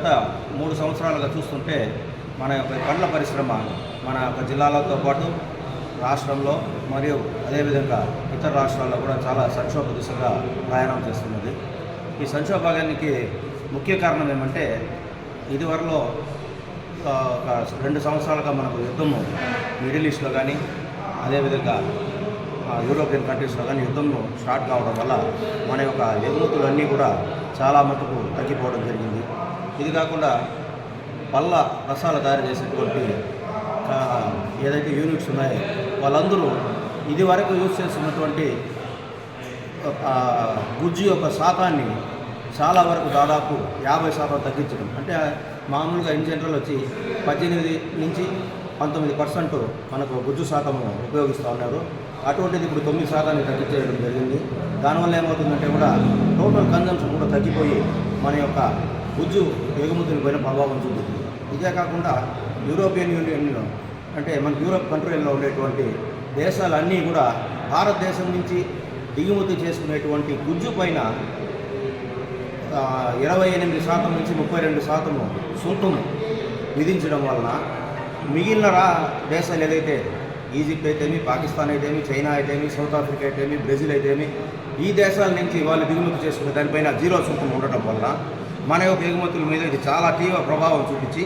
గత మూడు సంవత్సరాలుగా చూస్తుంటే మన యొక్క పండ్ల పరిశ్రమ మన యొక్క జిల్లాలతో పాటు రాష్ట్రంలో మరియు అదేవిధంగా ఇతర రాష్ట్రాల్లో కూడా చాలా సంక్షోభ దిశగా ప్రయాణం చేస్తున్నది. ఈ సంక్షోభానికి ముఖ్య కారణం ఏమంటే ఇదివరలో ఒక రెండు సంవత్సరాలుగా మనకు యుద్ధము మిడిల్ ఈస్ట్లో కానీ అదేవిధంగా యూరోపియన్ కంట్రీస్లో కానీ యుద్ధము స్టార్ట్ కావడం వల్ల మన యొక్క ఎగుమతులన్నీ కూడా చాలా మటుకు తగ్గిపోవడం జరిగింది. ఇది కాకుండా పళ్ళ రసాలు తయారు చేసేటువంటి ఏదైతే యూనిట్స్ ఉన్నాయో వాళ్ళందరూ ఇది వరకు యూజ్ చేస్తున్నటువంటి గుజ్జు యొక్క శాతాన్ని చాలా వరకు దాదాపు యాభై శాతం తగ్గించడం. అంటే మామూలుగా ఇన్ జనరల్ వచ్చి పద్దెనిమిది నుంచి పంతొమ్మిది పర్సెంట్ మనకు గుజ్జు శాతము ఉపయోగిస్తూ ఉన్నారు. అటువంటిది ఇప్పుడు తొమ్మిది శాతాన్ని తగ్గించేయడం జరిగింది. దానివల్ల ఏమవుతుందంటే కూడా టోటల్ కన్జంప్షన్ కూడా తగ్గిపోయి మన యొక్క గుజ్జు ఎగుమతుల పైన ప్రభావం చూపుతుంది. ఇదే కాకుండా యూరోపియన్ యూనియన్లో అంటే మన యూరోప్ కంట్రీల్లో ఉండేటువంటి దేశాలన్నీ కూడా భారతదేశం నుంచి దిగుమతి చేసుకునేటువంటి గుజ్జు పైన ఇరవై ఎనిమిది శాతం నుంచి ముప్పై రెండు శాతము సుంకం విధించడం వలన మిగిలిన రా దేశాలు ఏదైతే ఈజిప్ట్ అయితేమి పాకిస్తాన్ అయితేమి చైనా అయితేమి సౌత్ ఆఫ్రికా అయితేమి బ్రెజిల్ అయితేమి ఈ దేశాల నుంచి వాళ్ళు దిగుమతి చేసుకునే దానిపైన జీరో సుంకం ఉండటం వలన మన యొక్క ఎగుమతుల మీద ఇది చాలా తీవ్ర ప్రభావం చూపించి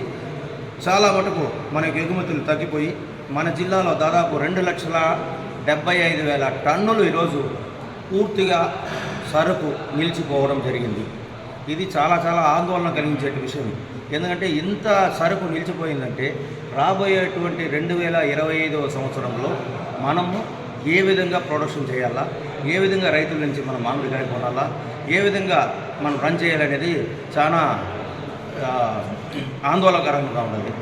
చాలా మటుకు మన యొక్క ఎగుమతులు తగ్గిపోయి మన జిల్లాలో దాదాపు రెండు లక్షల డెబ్బై ఐదు వేల టన్నులు ఈరోజు పూర్తిగా సరుకు నిలిచిపోవడం జరిగింది. ఇది చాలా చాలా ఆందోళన కలిగించే విషయం. ఎందుకంటే ఇంత సరుకు నిలిచిపోయిందంటే రాబోయేటువంటి రెండు వేల ఇరవై ఐదవ సంవత్సరంలో మనము ఏ విధంగా ప్రొడక్షన్ చేయాలా ఏ విధంగా రైతుల నుంచి మనం మామిడికాయ కొనాలా? ఏ విధంగా మనం రన్ చేయాలనేది చాలా ఆందోళనకరంగా ఉన్నది.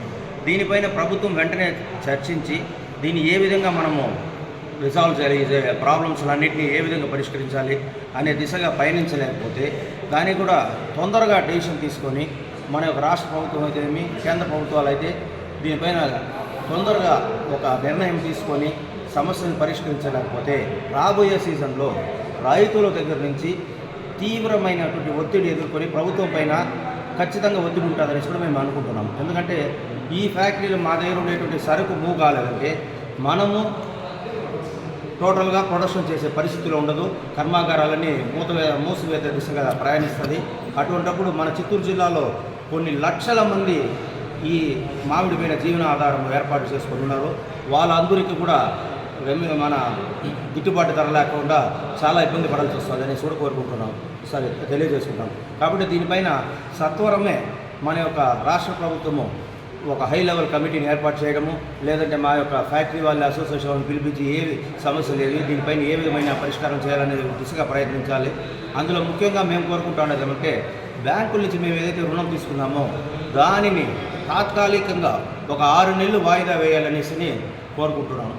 దీనిపైన ప్రభుత్వం వెంటనే చర్చించి దీన్ని ఏ విధంగా మనము రిజాల్వ్ చేయాలి ప్రాబ్లమ్స్ అన్నింటినీ ఏ విధంగా పరిష్కరించాలి అనే దిశగా పయనించలేకపోతే దానికి కూడా తొందరగా డెసిషన్ తీసుకొని మన యొక్క రాష్ట్ర ప్రభుత్వం అయితేమి కేంద్ర ప్రభుత్వాలు అయితే దీనిపైన తొందరగా ఒక నిర్ణయం తీసుకొని సమస్యను పరిష్కరించలేకపోతే రాబోయే సీజన్లో రైతుల దగ్గర నుంచి తీవ్రమైనటువంటి ఒత్తిడి ఎదుర్కొని ప్రభుత్వం పైన ఖచ్చితంగా ఒత్తిడి ఉంటుందని కూడా మేము అనుకుంటున్నాం. ఎందుకంటే ఈ ఫ్యాక్టరీలు మా దగ్గర ఉండేటువంటి సరుకు మూవ్ కాలేదంటే మనము టోటల్గా ప్రొడక్షన్ చేసే పరిస్థితిలో ఉండదు. కర్మాగారాలన్నీ మూత మూసివేత దిశగా ప్రయాణిస్తుంది. అటువంటప్పుడు మన చిత్తూరు జిల్లాలో కొన్ని లక్షల మంది ఈ మామిడి పైన జీవనాధారం ఏర్పాటు చేసుకుని ఉన్నారు వాళ్ళందరికీ కూడా మన గిట్టుబాటు ధర లేకుండా చాలా ఇబ్బంది పడాల్సి వస్తుంది అని కూడా కోరుకుంటున్నాం. సరే తెలియజేసుకుంటాం. కాబట్టి దీనిపైన సత్వరమే మన యొక్క రాష్ట్ర ప్రభుత్వము ఒక హై లెవెల్ కమిటీని ఏర్పాటు చేయడము లేదంటే మా యొక్క ఫ్యాక్టరీ వాళ్ళ అసోసియేషన్ పిలిపించి ఏవి సమస్యలు ఏవి దీనిపైన ఏ విధమైన పరిష్కారం చేయాలనే దిశగా ప్రయత్నించాలి. అందులో ముఖ్యంగా మేము కోరుకుంటున్నది ఏమంటే బ్యాంకుల నుంచి మేము ఏదైతే రుణం తీసుకున్నామో దానిని తాత్కాలికంగా ఒక ఆరు నెలలు వాయిదా వేయాలనేసి కోరుకుంటున్నాము